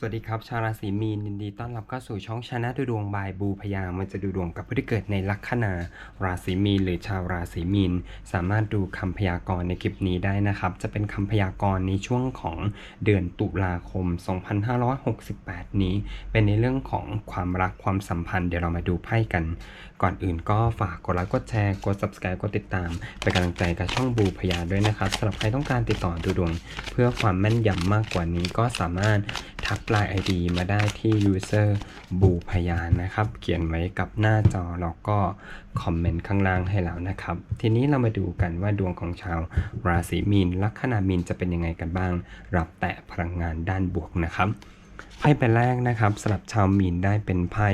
สวัสดีครับ ชาวราศีมีนยินดีต้อนรับเข้าสู่ช่องชนะดูดวงบายบูพยามันจะดูดวงกับผู้ที่เกิดในลัคนาราศีมีนหรือชาวราศีมีน สามารถดูคำพยากรณ์ในคลิปนี้ได้นะครับ จะเป็นคำพยากรณ์ในช่วงของเดือนตุลาคม 2568 นี้ เป็นในเรื่องของความรักความสัมพันธ์เดี๋ยวเรามาดูไพ่กัน ก่อนอื่นก็ฝากกดไลค์กดแชร์กด subscribe กดติดตาม เป็นกำลังใจกับช่องบูพยาด้วยนะครับสำหรับใครต้องการติดต่อดูดวง เพื่อความแม่นยำมากกว่านี้ก็สามารถทักไลน์ ID มาได้ที่ user บูพยานนะครับ เขียนไว้กับหน้าจอแล้วก็คอมเมนต์ข้างล่างให้แล้วนะครับ ทีนี้เรามาดูกันว่าดวงของชาวราศีมีน ลัคนามีนจะเป็นยังไงกันบ้าง รับแต่พลังงานด้านบวกนะครับไพ่ใบแรกนะครับสำหรับชาวมีนได้เป็นไพ่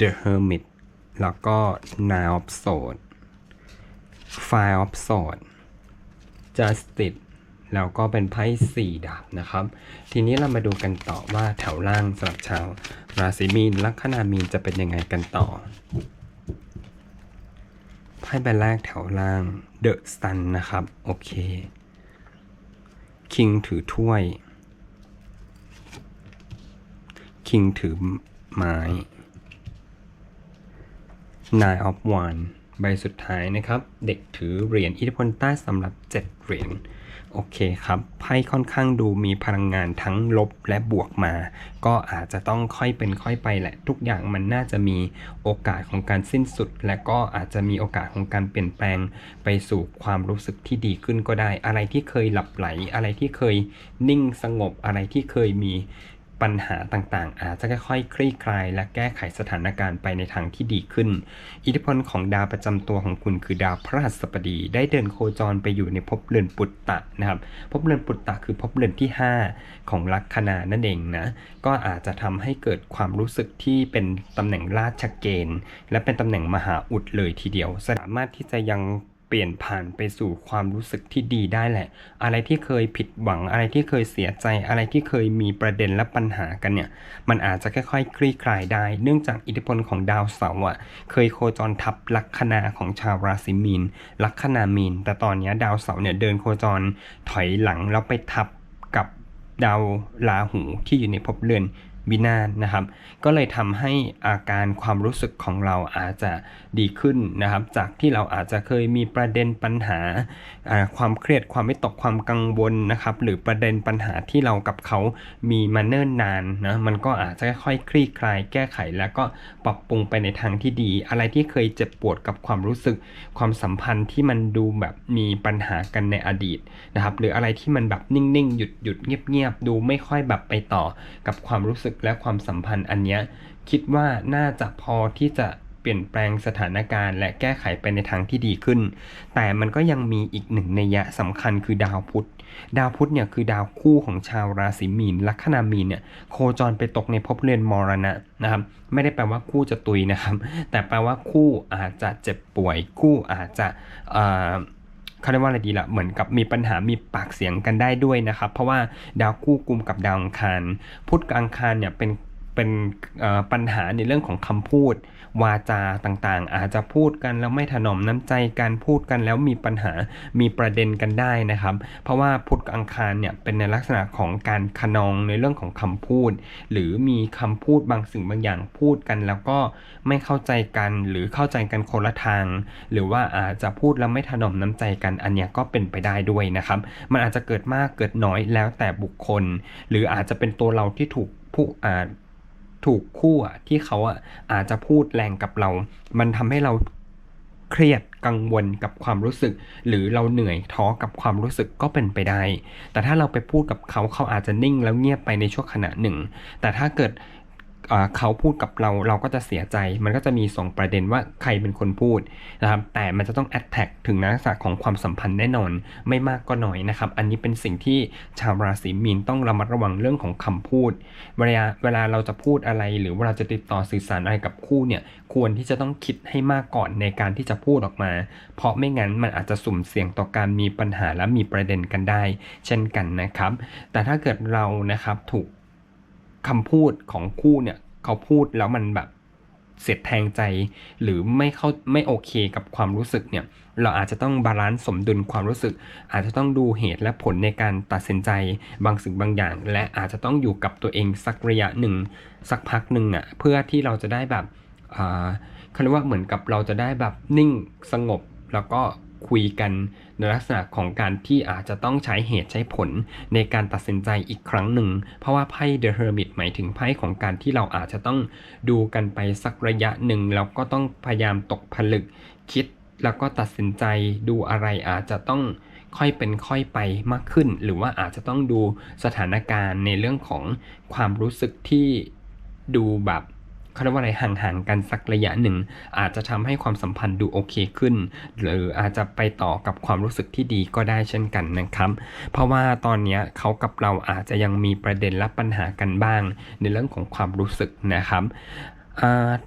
The Hermit แล้วก็ Nine of Swords Five of Swords Justice แล้วก็เป็นไพ่สี่ดาบนะครับ ทีนี้เรามาดูกันต่อว่าแถวล่างสำหรับชาว ราศีมีนลัคนามีนจะเป็นยังไงกันต่อไพ่ใบแรกแถวล่าง The Sun นนะครับ โอเคคิงถือถ้วยคิงถือไม้ Nine of Wands ใบสุดท้ายนะครับ เด็กถือเหรียญอิทธิพลใต้สำหรับ 7 เหรียญ โอเคครับไพ่ค่อนข้างดูมีพลังงานทั้งลบและบวกมา ก็อาจจะต้องค่อยเป็นค่อยไปแหละ ทุกอย่างมันน่าจะมีโอกาสของการสิ้นสุด และก็อาจจะมีโอกาสของการเปลี่ยนแปลงไปสู่ความรู้สึกที่ดีขึ้นก็ได้ อะไรที่เคยหลับไหล อะไรที่เคยนิ่งสงบอะไรที่เคยมี ปัญหาต่างๆ อาจจะค่อยๆคลี่คลาย และแก้ไขสถานการณ์ไปในทางที่ดีขึ้น อิทธิพลของดาวประจำตัวของคุณคือดาวพฤหัสบดี ได้เดินโคจรไปอยู่ในภพเรือนปุตตะนะครับภพเรือนปุตตะคือภพเรือนที่ 5 ของลัคนานั่นเองนะก็อาจจะทำให้เกิดความรู้สึกที่เป็นตำแหน่งราชเกณฑ์ และเป็นตำแหน่งมหาอุดเลยทีเดียว สามารถที่จะยัง ปลี่ยนผ่านไปสู่ความรู้สึกที่ดีได้แหละ อะไรที่เคยผิดหวังอะไรที่เคยเสียใจอะไรที่เคยมีประเด็นและปัญหากันเนี่ย มันอาจจะค่อยๆคลี่คลายได้ เนื่องจากอิทธิพลของดาวเสาร์อะเคยโคจรทับลัคนาของชาวราศีมีน ลัคนามีน แต่ตอนนี้ดาวเสาร์เนี่ยเดินโคจรถอยหลังแล้วไปทับกับดาวราหูที่อยู่ในภพเรือน วินาศนะครับ ก็เลยทำให้อาการความรู้สึกของเราอาจจะดีขึ้นนะครับ จากที่เราอาจจะเคยมีประเด็นปัญหา ความเครียดความไม่ตกความกังวลนะครับ หรือประเด็นปัญหาที่เรากับเขามีมาเนิ่นนานนะมันก็อาจจะค่อยๆคลี่คลายแก้ไข แล้วก็ปรับปรุงไปในทางที่ดี อะไรที่เคยเจ็บปวดกับความรู้สึก ความสัมพันธ์ที่มันดูแบบมีปัญหากันในอดีตนะครับ หรืออะไรที่มันแบบนิ่งๆหยุดหยุดเงียบๆดูไม่ค่อยแบบไปต่อกับความรู้สึกกและความสัมพันธ์อันนี้คิดว่าน่าจะพอที่จะเปลี่ยนแปลงสถานการณ์ และแก้ไขไปในทางที่ดีขึ้น แต่มันก็ยังมีอีกหนึ่งในยะสำคัญคือดาวพุธ ดาวพุธเนี่ยคือดาวคู่ของชาวราศีมีน ลัคนามีนเนี่ยโคจรไปตกในภพเรือนมรณะนะครับ ไม่ได้แปลว่าคู่จะตุยนะครับ แต่แปลว่าคู่อาจจะเจ็บป่วย คู่อาจจะ เขาเรียกว่าอะไรดีละ่ะเหมือนกับมีปัญหามีปากเสียงกันได้ด้วยนะครับ เพราะว่าดาวคู่กลุ่มกับดาวอังคารพุธกับอังคารเนี่ยเป็นเป็นปัญหาในเรื่องของคำพูด วาจาต่างๆ อาจจะพูดกันแล้วไม่ถนอมน้ำใจการพูดกันแล้วมีปัญหามีประเด็นกันได้นะครับ เพราะว่าพุธอังคารเนี่ยเป็นในลักษณะของการขนองในเรื่องของคำพูด หรือมีคำพูดบางสิ่งบางอย่างพูดกัน แล้วก็ไม่เข้าใจกันหรือเข้าใจกันคนละทาง หรือว่าอาจจะพูดแล้วไม่ถนอมน้ำใจกันอันนี้ก็เป็นไปได้ด้วยนะครับ มันอาจจะเกิดมากเกิดน้อยแล้วแต่บุคคล หรืออาจจะเป็นตัวเราที่ถูกผู้อา ถูกคู่อะที่เขาอะอาจจะพูดแรงกับเรา มันทำให้เราเครียดกังวลกับความรู้สึก หรือเราเหนื่อยท้อกับความรู้สึกก็เป็นไปได้ แต่ถ้าเราไปพูดกับเขาเขาอาจจะนิ่งแล้วเงียบไปในช่วงขณะหนึ่ง แต่ถ้าเกิด เขาพูดกับเราเราก็จะเสียใจ มันก็จะมีสองประเด็นว่าใครเป็นคนพูดนะครับแต่มันจะต้องแอดแท็กถึงนักษณะของความสัมพันธ์แน่นอนไม่มากก็น้อยนะครับ อันนี้เป็นสิ่งที่ชาวราศีมีนต้องระมัดระวังเรื่องของคำพูดเวลาเวลาเราจะพูดอะไรหรือเวลาจะติดต่อสื่อสารอะไรกับคู่เนี่ยควรที่จะต้องคิดให้มากก่อนในการที่จะพูดออกมา เพราะไม่งั้นมันอาจจะสุ่มเสี่ยงต่อการมีปัญหาและมีประเด็นกันได้ เช่นกันนะครับ แต่ถ้าเกิดเรานะครับถูก คำพูดของคู่เนี่ยเขาพูดแล้วมันแบบเสียดแทงใจ หรือไม่เข้าไม่โอเคกับความรู้สึกเนี่ยเราอาจจะต้องบาลานซ์สมดุลความรู้สึก อาจจะต้องดูเหตุและผลในการตัดสินใจบางสิ่งบางอย่าง และอาจจะต้องอยู่กับตัวเองสักระยะหนึ่ง สักพักหนึ่งอะเพื่อที่เราจะได้แบบอ่าเขาเรียกว่าเหมือนกับเราจะได้แบบนิ่งสงบแล้วก็ คุยกันในลักษณะของการที่อาจจะต้องใช้เหตุใช้ผลในการตัดสินใจอีกครั้งหนึ่ง เพราะว่าไพ่ The Hermit หมายถึงไพ่ของการที่เราอาจจะต้องดูกันไปสักระยะหนึ่งแล้วก็ต้องพยายามตกผลึกคิดแล้วก็ตัดสินใจดูอะไรอาจจะต้องค่อยเป็นค่อยไปมากขึ้น หรือว่าอาจจะต้องดูสถานการณ์ในเรื่องของความรู้สึกที่ดูแบบ เขาเรียกว่าอะไรห่างๆกันสักระยะหนึ่ง อาจจะทำให้ความสัมพันธ์ดูโอเคขึ้น หรืออาจจะไปต่อกับความรู้สึกที่ดีก็ได้เช่นกันนะครับ เพราะว่าตอนนี้เขากับเราอาจจะยังมีประเด็นและปัญหากันบ้าง ในเรื่องของความรู้สึกนะครับอ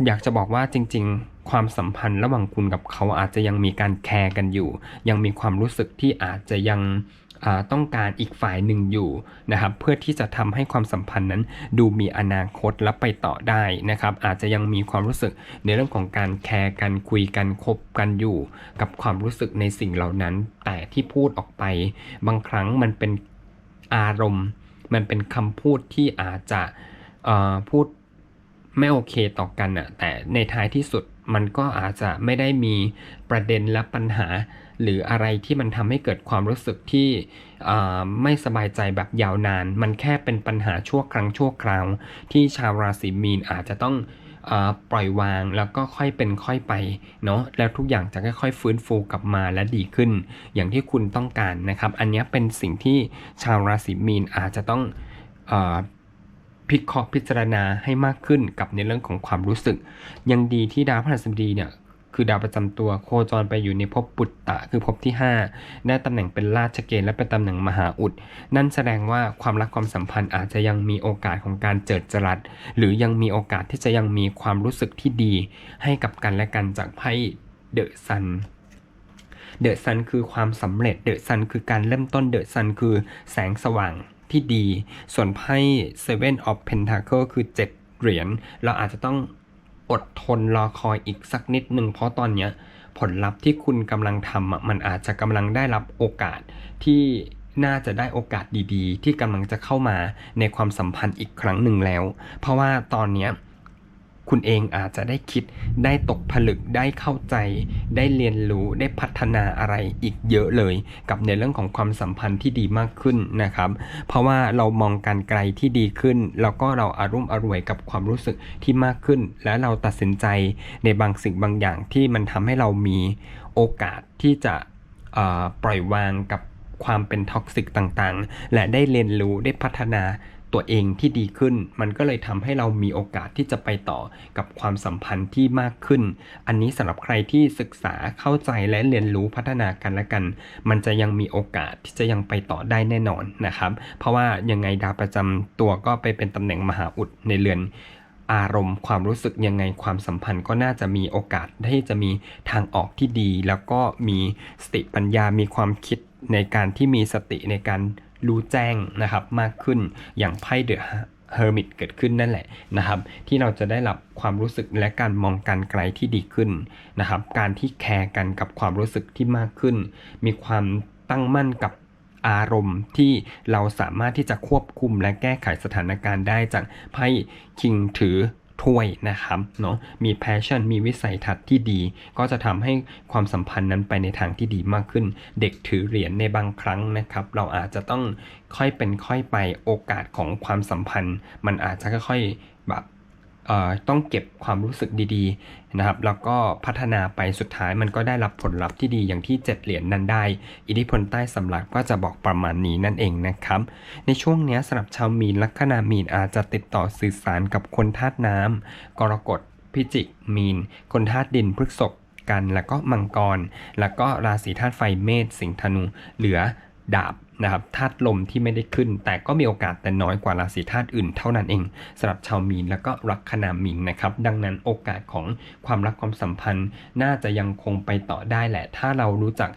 อยากจะบอกว่าจริง ๆ ความสัมพันธ์ระหว่างคุณกับเขาอาจจะยังมีการแคร์กันอยู่ ยังมีความรู้สึกที่อาจจะยัง ต้องการอีกฝ่ายหนึ่งอยู่นะครับเพื่อที่จะทำให้ความสัมพันธ์นั้น ดูมีอนาคตและไปต่อได้นะครับ อาจจะยังมีความรู้สึกในเรื่องของการแคร์กันคุยกันคบกันอยู่ กับความรู้สึกในสิ่งเหล่านั้น แต่ที่พูดออกไป บางครั้งมันเป็นอารมณ์ มันเป็นคำพูดที่อาจจะพูดไม่โอเคต่อกันอะแต่ในท้ายที่สุด มันก็อาจจะไม่ได้มีประเด็นและปัญหา หรืออะไรที่มันทำให้เกิดความรู้สึกที่ไม่สบายใจแบบยาวนาน มันแค่เป็นปัญหาชั่วครั้งชั่วคราว ที่ชาวราศีมีนอาจจะต้องอปล่อยวางแล้วก็ค่อยเป็นค่อยไปเนาะแล้วทุกอย่างจะค่อยๆฟื้นฟูกลับมาและดีขึ้น อย่างที่คุณต้องการนะครับ อันนี้เป็นสิ่งที่ชาวราศีมีนอาจจะต้องอ พิเคราะห์พิจารณาให้มากขึ้นกับในเรื่องของความรู้สึก ยังดีที่ดาวพฤหัสบดีเนี่ยคือดาวประจำตัวโคจรไปอยู่ในภพปุตตะคือภพที่ 5 ได้ตำแหน่งเป็นราชเกณฑ์และเป็นตำแหน่งมหาอุด นั่นแสดงว่าความรักความสัมพันธ์อาจจะยังมีโอกาสของการเจิดจรัส หรือยังมีโอกาสที่จะยังมีความรู้สึกที่ดี ให้กับกันและกันจากไพ่เดอะซันเดอะซันคือความสำเร็จเดอะซันคือการเริ่มต้นเดอะซันคือแสงสว่าง ที่ดี ส่วนไพ่ Seven of Pentacle คือ 7 เหรียญ เราอาจจะต้องอดทนรอคอยอีกสักนิดหนึ่งเพราะตอนเนี้ยผลลัพธ์ที่คุณกำลังทำมันอาจจะกำลังได้รับโอกาสที่น่าจะได้โอกาสดีๆ ที่กำลังจะเข้ามาในความสัมพันธ์อีกครั้งหนึ่งแล้ว เพราะว่าตอนเนี้ย คุณเองอาจจะได้คิดได้ตกผลึกได้เข้าใจ ได้เรียนรู้ได้พัฒนาอะไรอีกเยอะเลย กับในเรื่องของความสัมพันธ์ที่ดีมากขึ้นนะครับ เพราะว่าเรามองการไกลที่ดีขึ้น แล้วก็เราอารุ่มอร่วยกับความรู้สึกที่มากขึ้น และเราตัดสินใจในบางสิ่งบางอย่างที่มันทำให้เรามีโอกาสที่จะปล่อยวางกับความเป็นท็อกซิกต่างๆ และได้เรียนรู้ได้พัฒนา ตัวเองที่ดีขึ้น มันก็เลยทำให้เรามีโอกาสที่จะไปต่อกับความสัมพันธ์ที่มากขึ้น อันนี้สำหรับใครที่ศึกษาเข้าใจและเรียนรู้พัฒนากันและกัน มันจะยังมีโอกาสที่จะยังไปต่อได้แน่นอนนะครับ เพราะว่ายังไงดาวประจำตัวก็ไปเป็นตำแหน่งมหาอุดในเรือนอารมณ์ความรู้สึกยังไงความสัมพันธ์ก็น่าจะมีโอกาสที่จะมีทางออกที่ดี แล้วก็มีสติปัญญามีความคิดในการที่มีสติในการ รู้แจ้งนะครับมากขึ้นอย่างไพ่เดอะเฮอร์มิตเกิดขึ้นนั่นแหละนะครับ ที่เราจะได้รับความรู้สึกและการมองการไกลที่ดีขึ้นนะครับ การที่แคร์กันกับความรู้สึกที่มากขึ้น มีความตั้งมั่นกับอารมณ์ที่เราสามารถที่จะควบคุมและแก้ไขสถานการณ์ได้จากไพ่คิงถือ ถ้วยนะครับเนาะมีแพชชั่นมีวิสัยทัศน์ที่ดี ก็จะทำให้ความสัมพันธ์นั้นไปในทางที่ดีมากขึ้น เด็กถือเหรียญในบางครั้งนะครับ เราอาจจะต้องค่อยเป็นค่อยไปโอกาสของความสัมพันธ์ มันอาจจะค่อยๆแบบ ต้องเก็บความรู้สึกดีๆนะครับแล้วก็พัฒนาไปสุดท้ายมันก็ได้รับผลลัพธ์ที่ดีอย่างที่เจ็ดเหรียญนนั้นได้ อิทธิพลใต้สำลักก็จะบอกประมาณนี้นั่นเองนะครับ ในช่วงนี้สำหรับชาวมีนลัคนามีนอาจจะติดต่อสื่อสารกับคนธาตุน้ำกรกฎพิจิก มีน คนธาตุดินพฤษภกัน แล้วก็มังกร แล้วก็ราศีธาตุไฟเมษสิงห์ธนู เหลือดาบ นะครับธาตุลมที่ไม่ได้ขึ้น แต่ก็มีโอกาสแต่น้อยกว่าราศีธาตุอื่นเท่านั้นเองสำหรับชาวมีนแล้วก็ลัคนามีนนะครับ ดังนั้นโอกาสของความรักความสัมพันธ์ น่าจะยังคงไปต่อได้แหละ ถ้าเรารู้จัก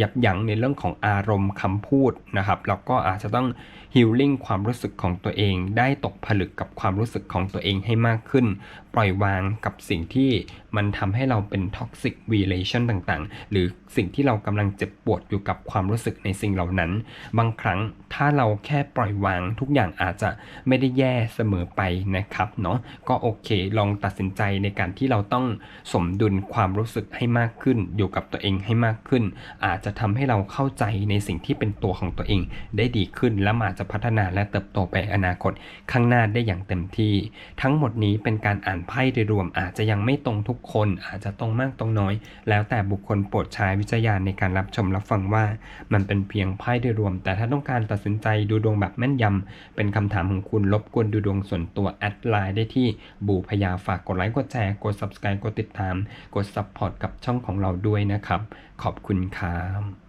ยับยั้งในเรื่องของอารมณ์คำพูดนะครับ แล้วก็อาจจะต้องฮิลลิ่งความรู้สึกของตัวเอง ได้ตกผลึกกับความรู้สึกของตัวเองให้มากขึ้น ปล่อยวางกับสิ่งที่มันทำให้เราเป็นท็อกซิก relation ต่างๆ หรือสิ่งที่เรากำลังเจ็บปวดอยู่กับความรู้สึกในสิ่งเหล่านั้น บางครั้งถ้าเราแค่ปล่อยวางทุกอย่างอาจจะไม่ได้แย่เสมอไปนะครับเนาะก็โอเค ลองตัดสินใจในการที่เราต้องสมดุลความรู้สึกให้มากขึ้น อยู่กับตัวเองให้มากขึ้นอาจจะทำให้เราเข้าใจในสิ่งที่เป็นตัวของตัวเอง ได้ดีขึ้นและมันอาจจะพัฒนาและเติบโตไปอนาคต ข้างหน้าได้อย่างเต็มที่ ทั้งหมดนี้เป็นการอ่านไพ่โดยรวมอาจจะยังไม่ตรงทุกคน อาจจะตรงมากตรงน้อย แล้วแต่บุคคลโปรดใช้วิจารณญาณในการรับชมรับฟังว่า มันเป็นเพียงไพ่โดยรวม แต่ถ้าต้องการตัดสินใจดูดวงแบบแม่นยำเป็นคำถามของคุณรบกวนดูดวงส่วนตัวแอดไลน์ได้ที่บูพยาฝากกดไลค์กดแชร์กด subscribe กดติดตาม กด support กับช่องของเราด้วยนะครับขอบคุณครับ